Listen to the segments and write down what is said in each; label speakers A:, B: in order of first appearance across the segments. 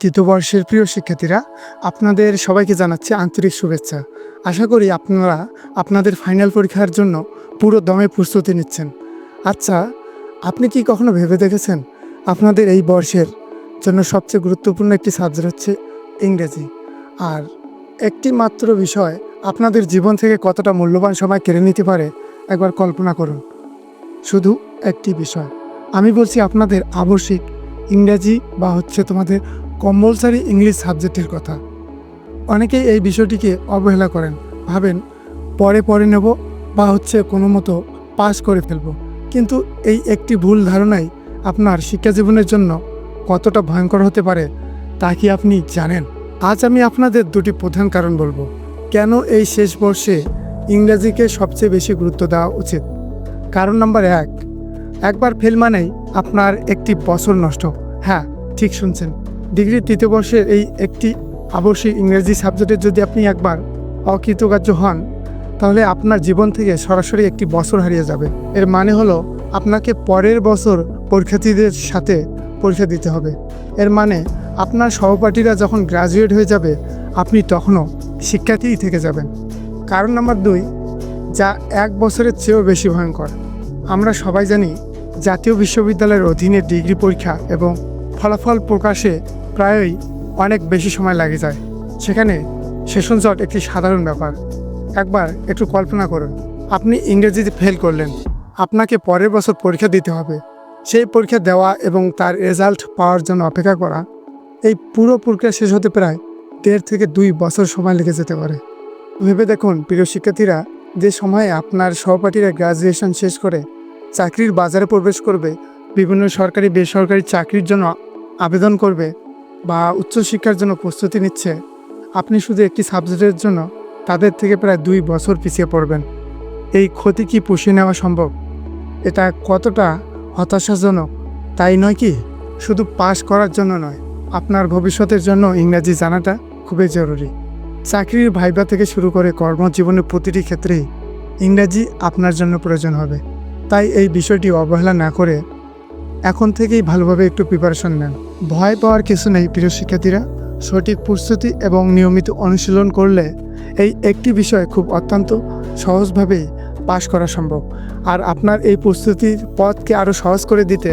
A: তৃতীয় বর্ষের প্রিয় শিক্ষার্থীরা, আপনাদের সবাইকে জানাচ্ছি আন্তরিক শুভেচ্ছা। আশা করি আপনারা আপনাদের ফাইনাল পরীক্ষার জন্য পুরো দমে প্রস্তুতি নিচ্ছেন। আচ্ছা আপনি কি কখনো ভেবে দেখেছেন আপনাদের এই বর্ষের জন্য সবচেয়ে গুরুত্বপূর্ণ একটি সাবজেক্ট হচ্ছে ইংরেজি? আর একটি মাত্র বিষয়, আপনাদের জীবন থেকে কতটা মূল্যবান সময় কেড়ে নিতে পারে, একবার কল্পনা করুন। শুধু একটি বিষয়, আমি বলছি আপনাদের আবশ্যিক ইংরাজি বা হচ্ছে তোমাদের কম্পালসারি ইংলিশ সাবজেক্টের কথা। অনেকেই এই বিষয়টিকে অবহেলা করেন, ভাবেন পরে পরে নেব বা হচ্ছে কোনো মতো পাস করে ফেলব। কিন্তু এই একটি ভুল ধারণাই আপনার শিক্ষা জীবনের জন্য কতটা ভয়ঙ্কর হতে পারে তা কি আপনি জানেন? আজ আমি আপনাদের দুটি প্রধান কারণ বলব। কেন এই শেষ বর্ষে ইংরেজিকে সবচেয়ে বেশি গুরুত্ব দেওয়া উচিত? কারণ নাম্বার এক, একবার ফেল মানেই আপনার একটি বছর নষ্ট। হ্যাঁ ঠিক শুনছেন। ডিগ্রি তৃতীয় বর্ষের এই একটি আবশ্যিক ইংরেজি সাবজেক্টে যদি আপনি একবার অকৃতকার্য হন, তাহলে আপনার জীবন থেকে সরাসরি একটি বছর হারিয়ে যাবে। এর মানে হলো, আপনাকে পরের বছর পরীক্ষার্থীদের সাথে পরীক্ষা দিতে হবে। এর মানে আপনার সহপাঠীরা যখন গ্রাজুয়েট হয়ে যাবে, আপনি তখনও শিক্ষার্থীই থেকে যাবেন। কারণ নাম্বার দুই, যা এক বছরের চেয়েও বেশি ভয়ঙ্কর। আমরা সবাই জানি, জাতীয় বিশ্ববিদ্যালয়ের অধীনে ডিগ্রি পরীক্ষা এবং ফলাফল প্রকাশে প্রায়ই অনেক বেশি সময় লাগে যায়। সেখানে সেশন জট একটি সাধারণ ব্যাপার। একবার একটু কল্পনা করুন, আপনি ইংরেজিতে ফেল করলেন। আপনাকে পরের বছর পরীক্ষা দিতে হবে। সেই পরীক্ষা দেওয়া এবং তার রেজাল্ট পাওয়ার জন্য অপেক্ষা করা, এই পুরো প্রক্রিয়া শেষ হতে প্রায় দেড় থেকে দুই বছর সময় লেগে যেতে পারে। ভেবে দেখুন, প্রিয় শিক্ষার্থীরা, যে সময়ে আপনার সহপাঠীরা গ্রাজুয়েশন শেষ করে চাকরির বাজারে প্রবেশ করবে, বিভিন্ন সরকারি বেসরকারি চাকরির জন্য আবেদন করবে বা উচ্চশিক্ষার জন্য প্রস্তুতি নিচ্ছে, আপনি শুধু একটি সাবজেক্টের জন্য তাদের থেকে প্রায় দুই বছর পিছিয়ে পড়বেন। এই ক্ষতি কি পুষিয়ে নেওয়া সম্ভব? এটা কতটা হতাশাজনক? তাই নয় কি? শুধু পাশ করার জন্য নয়, আপনার ভবিষ্যতের জন্য ইংরাজি জানাটা খুবই জরুরি। চাকরির ভাইবা থেকে শুরু করে কর্মজীবনের প্রতিটি ক্ষেত্রেই ইংরাজি আপনার জন্য প্রয়োজন হবে। তাই এই বিষয়টি অবহেলা না করে এখন থেকেই ভালোভাবে একটু প্রিপারেশন নেন। ভয় পাওয়ার কিছু নেই, প্রিয় শিক্ষার্থীরা। সঠিক প্রস্তুতি এবং নিয়মিত অনুশীলন করলে এই একটি বিষয় খুব অত্যন্ত সহজভাবেই পাশ করা সম্ভব। আর আপনার এই প্রস্তুতির পথকে আরও সহজ করে দিতে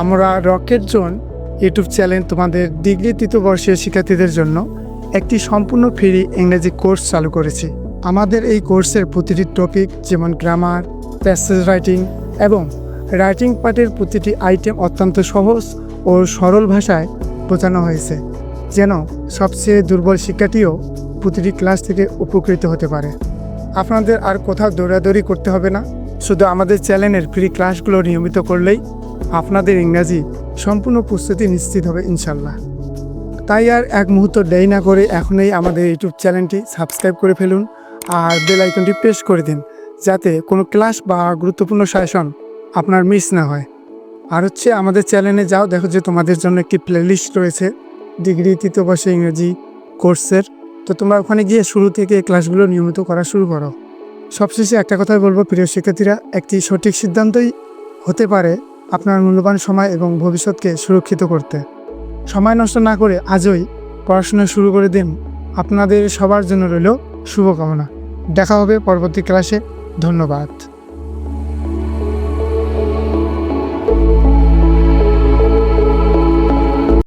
A: আমরা রকেট জোন ইউটিউব চ্যানেল তোমাদের ডিগ্রি তৃতীয় বর্ষীয় শিক্ষার্থীদের জন্য একটি সম্পূর্ণ ফ্রি ইংরেজি কোর্স চালু করেছি। আমাদের এই কোর্সের প্রতিটি টপিক যেমন গ্রামার, প্যাসেজ রাইটিং এবং রাইটিং পার্টের প্রতিটি আইটেম অত্যন্ত সহজ ও সরল ভাষায় বোঝানো হয়েছে, যেন সবচেয়ে দুর্বল শিক্ষার্থীও প্রতিটি ক্লাস থেকে উপকৃত হতে পারে। আপনাদের আর কোথাও দৌড়াদৌড়ি করতে হবে না, শুধু আমাদের চ্যানেলের ফ্রি ক্লাসগুলো নিয়মিত করলেই আপনাদের ইংরাজি সম্পূর্ণ প্রস্তুতি নিশ্চিত হবে ইনশাল্লাহ। তাই আর এক মুহূর্ত দেরি না করে এখনই আমাদের ইউটিউব চ্যানেলটি সাবস্ক্রাইব করে ফেলুন আর বেল আইকনটি প্রেস করে দিন, যাতে কোনো ক্লাস বা গুরুত্বপূর্ণ সেশন আপনার মিস না হয়। আর হচ্ছে আমাদের চ্যানেলে যাও, দেখো যে তোমাদের জন্য একটি প্লেলিস্ট রয়েছে ডিগ্রি তৃতীয় বর্ষে ইংরেজি কোর্সের তো তোমরা ওখানে গিয়ে শুরু থেকে ক্লাসগুলো নিয়মিত করা শুরু করো। সবশেষে একটা কথাই বলব, প্রিয় শিক্ষার্থীরা, একটি সঠিক সিদ্ধান্তই হতে পারে আপনার মূল্যবান সময় এবং ভবিষ্যৎকে সুরক্ষিত করতে। সময় নষ্ট না করে আজই পড়াশোনা শুরু করে দিন। আপনাদের সবার জন্য রইল শুভকামনা। দেখা হবে পরবর্তী ক্লাসে ধন্যবাদ।